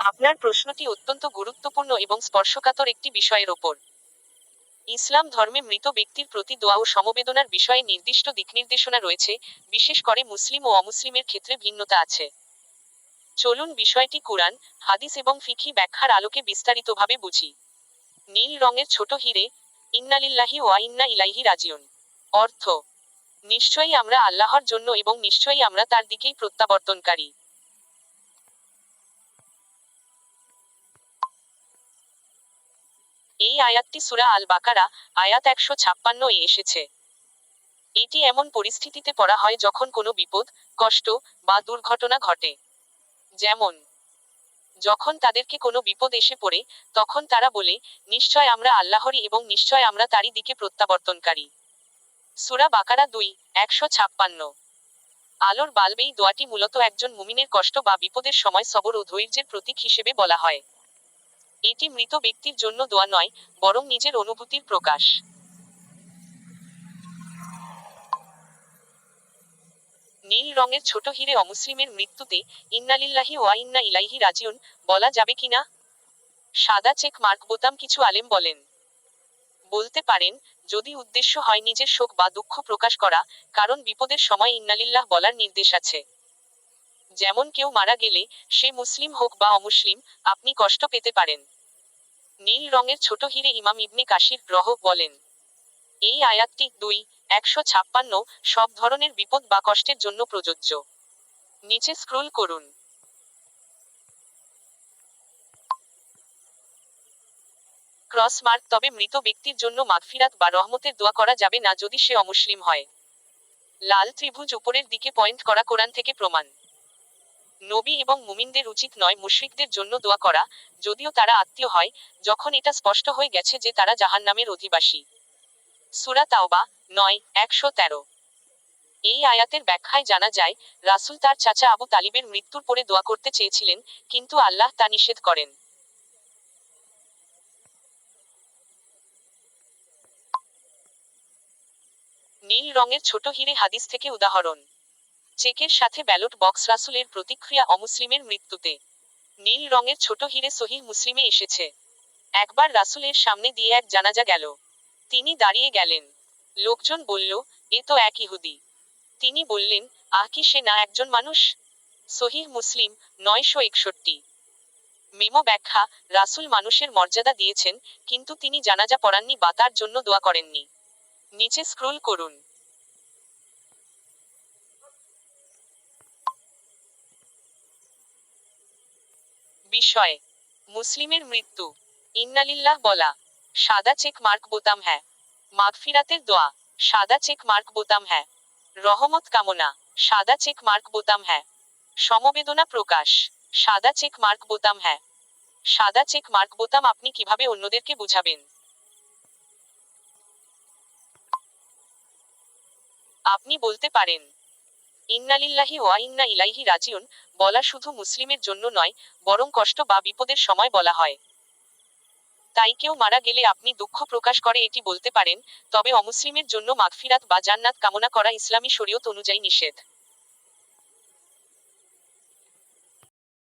আপনার প্রশ্নটি অত্যন্ত গুরুত্বপূর্ণ এবং স্পর্শকাতর একটি বিষয়ের ওপর। ইসলাম ধর্মে মৃত ব্যক্তির প্রতি দোয়া ও সমবেদনার বিষয়ে নির্দিষ্ট দিকনির্দেশনা রয়েছে, বিশেষ করে মুসলিম ও অমুসলিমের ক্ষেত্রে ভিন্নতা আছে। চলুন বিষয়টি কুরআন, হাদিস এবং ফিকি ব্যাখ্যার আলোকে বিস্তারিতভাবে বুঝি। নীল রঙের ছোট হিরে, ইন্নালিল্লাহি ওয়া ইন্না ইলাইহি রাজিউন অর্থ, নিশ্চয়ই আমরা আল্লাহর জন্য এবং নিশ্চয়ই আমরা তার দিকেই প্রত্যাবর্তনকারী। এই আয়াতটি সুরা আল বাকারা আয়াত একশো ছাপ্পান্ন এ এসেছে। এটি এমন পরিস্থিতিতে পড়া হয় যখন কোনো বিপদ, কষ্ট বা দুর্ঘটনা ঘটে। যেমন, যখন তাদেরকে কোনো বিপদ এসে পড়ে, তখন তারা বলে, নিশ্চয় আমরা আল্লাহরই এবং নিশ্চয় আমরা তারই দিকে প্রত্যাবর্তনকারী। সুরা বাকারা দুই, একশো ছাপ্পান্ন। আলোর বাল্বেই দোয়াটি মূলত একজন মুমিনের কষ্ট বা বিপদের সময় সবর ও ধৈর্যের প্রতীক হিসেবে বলা হয়। এটি মৃত ব্যক্তির জন্য দোয়া নয়, বরং নিজের অনুভূতির প্রকাশ। নীল রঙের ছোট হিরে অমুসলিমের মৃত্যুতে ইন্নালিল্লাহি ওয়া ইন্না ইলাইহি রাজিউন, বলা যাবে কিনা? সাদা চেক মার্ক বোতাম কিছু আলেম বলেন। বলতে পারেন, যদি উদ্দেশ্য হয় নিজের শোক বা দুঃখ প্রকাশ করা, কারণ বিপদের সময় ইন্নালিল্লাহ বলার নির্দেশ আছে। যেমন কেউ মারা গেলে, সে মুসলিম হোক বা অমুসলিম, আপনি কষ্ট পেতে পারেন। নীল রঙের ছোট হিরে ইমাম ইবনে কাশির গ্রহ বলেন, এই আয়াতটি দুই, একশো ছাপ্পান্ন, সব ধরনের বিপদ বা কষ্টের জন্য প্রযোজ্য। নিচে স্ক্রোল করুন। ক্রস মার্ক তবে মৃত ব্যক্তির জন্য মাগফিরাত বা রহমতের দোয়া করা যাবে না যদি সে অমুসলিম হয়। লাল ত্রিভুজ উপরের দিকে পয়েন্ট করা কোরআন থেকে প্রমাণ। নবী এবং মুমিনদের উচিত নয় মুশরিকদের জন্য দোয়া করা, যদিও তারা আত্মীয় হয়, যখন এটা স্পষ্ট হয়ে গেছে যে তারা জাহান্নামের অধিবাসী। সুরা তাওবা নয়, একশো তেরো। এই আয়াতের ব্যাখ্যায় জানা যায়, রাসূল তার চাচা আবু তালিবের মৃত্যুর পরে দোয়া করতে চেয়েছিলেন, কিন্তু আল্লাহ তা নিষেধ করেন। নীল রঙের ছোট হিরে হাদিস থেকে উদাহরণ। চেকের সাথে ব্যালট বক্স রাসুলের প্রতিক্রিয়া অমুসলিমের মৃত্যুতে। নীল রঙের ছোট হিরে সহিহ মুসলিমে এসেছে। একবার রাসুলের সামনে দিয়ে এক জানাজা গেল। তিনি দাঁড়িয়ে গেলেন। লোকজন বলল, এ তো এক ইহুদি। তিনি বললেন, আহ কি সে না একজন মানুষ? সহিহ মুসলিম, নয়শো একষট্টি। মেমো ব্যাখ্যা, রাসুল মানুষের মর্যাদা দিয়েছেন, কিন্তু তিনি জানাজা পড়াননি বা তার জন্য দোয়া করেননি। নিচে স্ক্রোল করুন। বিষয়। মুসলিমের মৃত্যু। ইন্নালিল্লাহ বলা, সাদা চেক মার্ক বোতাম হ্যাঁ। মাগফিরাতের দোয়া, সাদা চেক মার্ক বোতাম হ্যাঁ। রহমত কামনা, সাদা চেক মার্ক বোতাম হ্যাঁ। সমবেদনা প্রকাশ, সাদা চেক মার্ক বোতাম হ্যাঁ। সাদা চেক মার্ক বোতাম আপনি কীভাবে অন্যদেরকে বুঝাবেন? আপনি বলতে পারেন ইন্নালিল্লাহি ওয়া ইন্না ইলাইহি রাজিউন, বলা শুধু মুসলিমের জন্য নয়, বরং কষ্ট বা বিপদের সময় বলা হয়। তাই কেউ মারা গেলে আপনি দুঃখ প্রকাশ করে এটি বলতে পারেন, তবে অমুসলিমের জন্য মাগফিরাত বা জান্নাত কামনা করা ইসলামী শরীয়ত অনুযায়ী নিষেধ।